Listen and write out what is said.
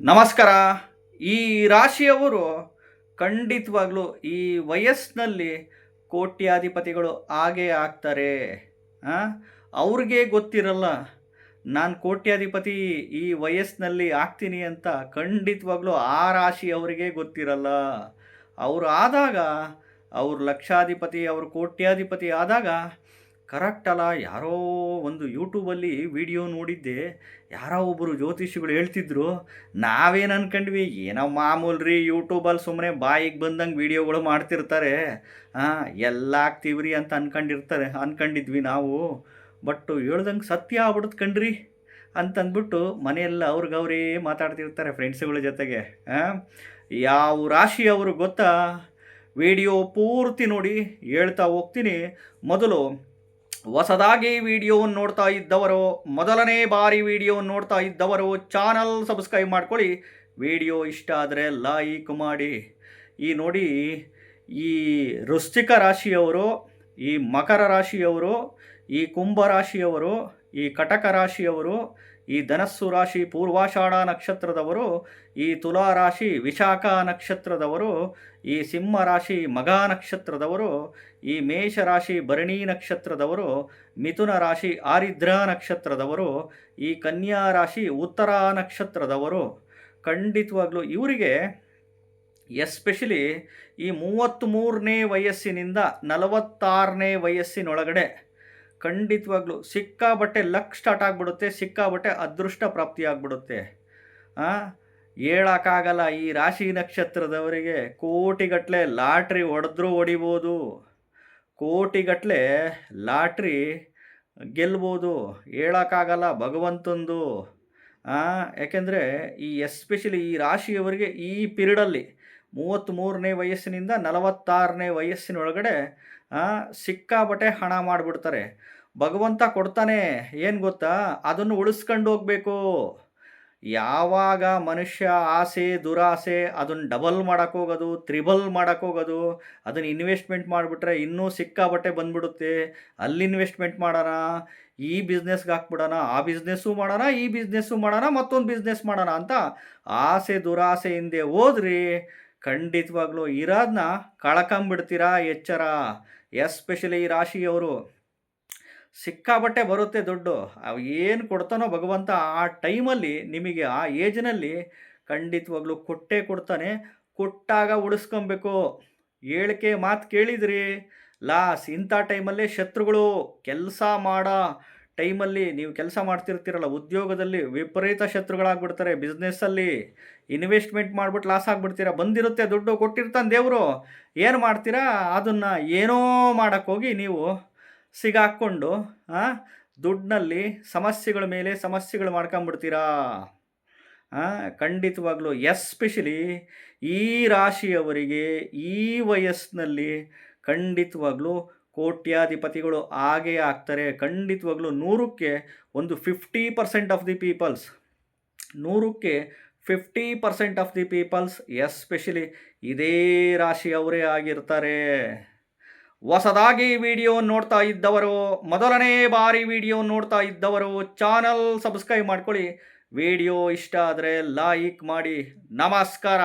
ನಮಸ್ಕಾರ ಈ ರಾಶಿಯವರು ಖಂಡಿತವಾಗ್ಲೂ ಈ ವಯಸ್ಸಿನಲ್ಲಿ ಕೋಟ್ಯಾಧಿಪತಿಗಳು ಆಗೇ ಆಗ್ತಾರೆ? ಅವ್ರಿಗೆ ಗೊತ್ತಿರಲ್ಲ, ನಾನು ಕೋಟ್ಯಾಧಿಪತಿ ಈ ವಯಸ್ಸಿನಲ್ಲಿ ಆಗ್ತೀನಿ ಅಂತ ಖಂಡಿತವಾಗ್ಲೂ ಆ ರಾಶಿ ಅವರಿಗೆ ಗೊತ್ತಿರಲ್ಲ ಅವರು ಆದಾಗ, ಅವ್ರು ಲಕ್ಷಾಧಿಪತಿ, ಅವರು ಕೋಟ್ಯಾಧಿಪತಿ ಆದಾಗ ಕರೆಕ್ಟ್ ಅಲ್ಲ, ಯಾರೋ ಒಂದು ಯೂಟ್ಯೂಬಲ್ಲಿ ವಿಡಿಯೋ ನೋಡಿದ್ದೆ, ಯಾರೋ ಒಬ್ಬರು ಜ್ಯೋತಿಷಿಗಳು ಹೇಳ್ತಿದ್ರು, ನಾವೇನು ಅನ್ಕಂಡ್ವಿ, ಏನೋ ಮಾಮೂಲು ರೀ ಯೂಟ್ಯೂಬಲ್ಲಿ ಸುಮ್ಮನೆ ಬಾಯಿಗೆ ಬಂದಂಗೆ ವಿಡಿಯೋಗಳು ಮಾಡ್ತಿರ್ತಾರೆ. ಹಾಂ ಎಲ್ಲ ಆಗ್ತೀವ್ರಿ ಅಂತ ಅನ್ಕೊಂಡಿರ್ತಾರೆ, ಅನ್ಕೊಂಡಿದ್ವಿ ನಾವು. ಬಟ್ ಹೇಳ್ದಂಗೆ ಸತ್ಯ ಆಗ್ಬಿಡುತ್ತೆ ಕಣ್ರಿ ಅಂತಂದ್ಬಿಟ್ಟು ಮನೆಯೆಲ್ಲ ಅವ್ರಿಗವ್ರೇ ಮಾತಾಡ್ತಿರ್ತಾರೆ ಫ್ರೆಂಡ್ಸ್ಗಳ ಜೊತೆಗೆ. ಯಾವ ರಾಶಿಯವರು ಗೊತ್ತಾ? ವಿಡಿಯೋ ಪೂರ್ತಿ ನೋಡಿ ಹೇಳ್ತಾ ಹೋಗ್ತೀನಿ. ಮೊದಲು ಹೊಸದಾಗಿ ವಿಡಿಯೋ ನೋಡ್ತಾ ಇದ್ದವರು, ಮೊದಲನೇ ಬಾರಿ ವಿಡಿಯೋ ನೋಡ್ತಾ ಇದ್ದವರು ಚಾನಲ್ ಸಬ್ಸ್ಕ್ರೈಬ್ ಮಾಡ್ಕೊಳ್ಳಿ. ವಿಡಿಯೋ ಇಷ್ಟ ಆದರೆ ಲೈಕ್ ಮಾಡಿ. ಈ ನೋಡಿ, ಈ ವೃಶ್ಚಿಕ ರಾಶಿಯವರು, ಈ ಮಕರ ರಾಶಿಯವರು, ಈ ಕುಂಭ ರಾಶಿಯವರು ಈ ಕಟಕ ರಾಶಿಯವರು, ಈ ಧನಸ್ಸು ರಾಶಿ, ಪೂರ್ವಾಷಾಢ ನಕ್ಷತ್ರದವರು, ಈ ತುಲಾ ರಾಶಿ, ವಿಶಾಖ ನಕ್ಷತ್ರದವರು, ಈ ಸಿಂಹ ರಾಶಿ, ಮಘ ನಕ್ಷತ್ರದವರು, ಈ ಮೇಷ ರಾಶಿ, ಭರಣಿ ನಕ್ಷತ್ರದವರು, ಮಿಥುನ ರಾಶಿ ಆರಿದ್ರ ನಕ್ಷತ್ರದವರು, ಈ ಕನ್ಯಾ ರಾಶಿ, ಉತ್ತರ ನಕ್ಷತ್ರದವರು. ಖಂಡಿತವಾಗ್ಲೂ ಇವರಿಗೆ ಎಸ್ಪೆಷಲಿ ಈ ಮೂವತ್ತ್ಮೂರನೇ ವಯಸ್ಸಿನಿಂದ ನಲವತ್ತಾರನೇ ವಯಸ್ಸಿನೊಳಗಡೆ ಖಂಡಿತವಾಗ್ಲೂ ಸಿಕ್ಕಾಬಟ್ಟೆ ಲಕ್ ಸ್ಟಾರ್ಟ್ ಆಗಿಬಿಡುತ್ತೆ ಸಿಕ್ಕಾಬಟ್ಟೆ ಅದೃಷ್ಟ ಪ್ರಾಪ್ತಿಯಾಗ್ಬಿಡುತ್ತೆ? ಹೇಳಕ್ಕಾಗಲ್ಲ ಈ ರಾಶಿ ನಕ್ಷತ್ರದವರಿಗೆ. ಕೋಟಿಗಟ್ಟಲೆ ಲಾಟ್ರಿ ಹೊಡೆದ್ರೂ ಹೊಡಿಬೋದು. ಕೋಟಿಗಟ್ಟಲೆ ಲಾಟ್ರಿ ಗೆಲ್ಬೋದು. ಹೇಳೋಕ್ಕಾಗಲ್ಲ ಭಗವಂತಂದು. ಯಾಕೆಂದರೆ ಈ ಎಸ್ಪೆಷಲಿ ಈ ರಾಶಿಯವರಿಗೆ ಈ ಪಿರಿಯಡಲ್ಲಿ ಮೂವತ್ತ್ಮೂರನೇ ವಯಸ್ಸಿನಿಂದ ನಲವತ್ತಾರನೇ ವಯಸ್ಸಿನೊಳಗಡೆ ಸಿಕ್ಕಾಬಟ್ಟೆ ಹಣ ಮಾಡಿಬಿಡ್ತಾರೆ. ಭಗವಂತ ಕೊಡ್ತಾನೆ, ಏನು ಗೊತ್ತಾ? ಅದನ್ನು ಉಳಿಸ್ಕೊಂಡು ಹೋಗಬೇಕು. ಯಾವಾಗ ಮನುಷ್ಯ ಆಸೆ, ದುರಾಸೆ ಅದನ್ನು ಡಬಲ್ ಮಾಡೋಕ್ಕೋಗೋದು ತ್ರಿಬಲ್ ಮಾಡೋಕ್ಕೋಗೋದು ಅದನ್ನು ಇನ್ವೆಸ್ಟ್ಮೆಂಟ್ ಮಾಡಿಬಿಟ್ರೆ ಇನ್ನೂ ಸಿಕ್ಕಾಬಟ್ಟೆ ಬಂದ್ಬಿಡುತ್ತೆ. ಅಲ್ಲಿ ಇನ್ವೆಸ್ಟ್ಮೆಂಟ್ ಮಾಡೋಣ, ಈ ಬಿಸ್ನೆಸ್ಗೆ ಹಾಕ್ಬಿಡೋಣ, ಆ ಬಿಸ್ನೆಸ್ಸು ಮಾಡೋಣ, ಈ ಬಿಸ್ನೆಸ್ಸು ಮಾಡೋಣ, ಮತ್ತೊಂದು ಬಿಸ್ನೆಸ್ ಮಾಡೋಣ ಅಂತ ಆಸೆ, ದುರಾಸೆ ಹಿಂದೆ ಹೋದ್ರಿ ಖಂಡಿತವಾಗ್ಲೂ ಇರೋದನ್ನ ಕಳ್ಕೊಂಬಿಡ್ತೀರಾ, ಎಚ್ಚರ? ಎಸ್ಪೆಷಲಿ ಈ ರಾಶಿಯವರು ಸಿಕ್ಕಾಬಟ್ಟೆ ಬರುತ್ತೆ ದುಡ್ಡು. ಅವು ಏನು ಕೊಡ್ತಾನೋ ಭಗವಂತ ಆ ಟೈಮಲ್ಲಿ ನಿಮಗೆ ಆ ಏಜ್ನಲ್ಲಿ ಖಂಡಿತವಾಗ್ಲೂ ಕೊಟ್ಟೇ ಕೊಡ್ತಾನೆ. ಕೊಟ್ಟಾಗ ಉಳಿಸ್ಕೊಬೇಕು. ಹೇಳಿಕೆ ಮಾತು ಕೇಳಿದ್ರಿ. ಲಾಸ್ ಇಂಥ ಟೈಮಲ್ಲೇ ಶತ್ರುಗಳು ಕೆಲಸ ಮಾಡೋ. ಟೈಮಲ್ಲಿ ನೀವು ಕೆಲಸ ಮಾಡ್ತಿರ್ತೀರಲ್ಲ, ಉದ್ಯೋಗದಲ್ಲಿ ವಿಪರೀತ ಶತ್ರುಗಳಾಗ್ಬಿಡ್ತಾರೆ ಬಿಸ್ನೆಸ್ಸಲ್ಲಿ ಇನ್ವೆಸ್ಟ್ಮೆಂಟ್ ಮಾಡ್ಬಿಟ್ಟು ಲಾಸ್ ಆಗಿಬಿಡ್ತೀರ, ಬಂದಿರುತ್ತೆ ದುಡ್ಡು ಕೊಟ್ಟಿರ್ತಾನೆ ದೇವರು, ಏನು ಮಾಡ್ತೀರಾ, ಅದನ್ನು ಏನೋ ಮಾಡೋಕ್ಕೋಗಿ ನೀವು ಸಿಗಾಕ್ಕೊಂಡು ದುಡ್ಡಿನಲ್ಲಿ ಸಮಸ್ಯೆಗಳ ಮೇಲೆ ಸಮಸ್ಯೆಗಳು ಮಾಡ್ಕೊಂಬಿಡ್ತೀರಾ? ಖಂಡಿತವಾಗ್ಲೂ ಎಸ್ಪೆಷಲಿ ಈ ರಾಶಿಯವರಿಗೆ ಈ ವಯಸ್ಸಿನಲ್ಲಿ ಖಂಡಿತವಾಗ್ಲೂ ಕೋಟ್ಯಾಧಿಪತಿಗಳು ಆಗೇ ಆಗ್ತಾರೆ. ಖಂಡಿತವಾಗ್ಲೂ ನೂರಕ್ಕೆ ಒಂದು fifty percent of the peoples ನೂರಕ್ಕೆ fifty percent of the peoples especially ಇದೇ ರಾಶಿಯವರೇ ಆಗಿರ್ತಾರೆ. ಹೊಸದಾಗಿ ವಿಡಿಯೋ ನೋಡ್ತಾ ಇದ್ದವರು, ಮೊದಲನೇ ಬಾರಿ ವಿಡಿಯೋ ನೋಡ್ತಾ ಇದ್ದವರು ಚಾನಲ್ ಸಬ್ಸ್ಕ್ರೈಬ್ ಮಾಡ್ಕೊಳ್ಳಿ. ವಿಡಿಯೋ ಇಷ್ಟ ಆದರೆ ಲೈಕ್ ಮಾಡಿ. ನಮಸ್ಕಾರ.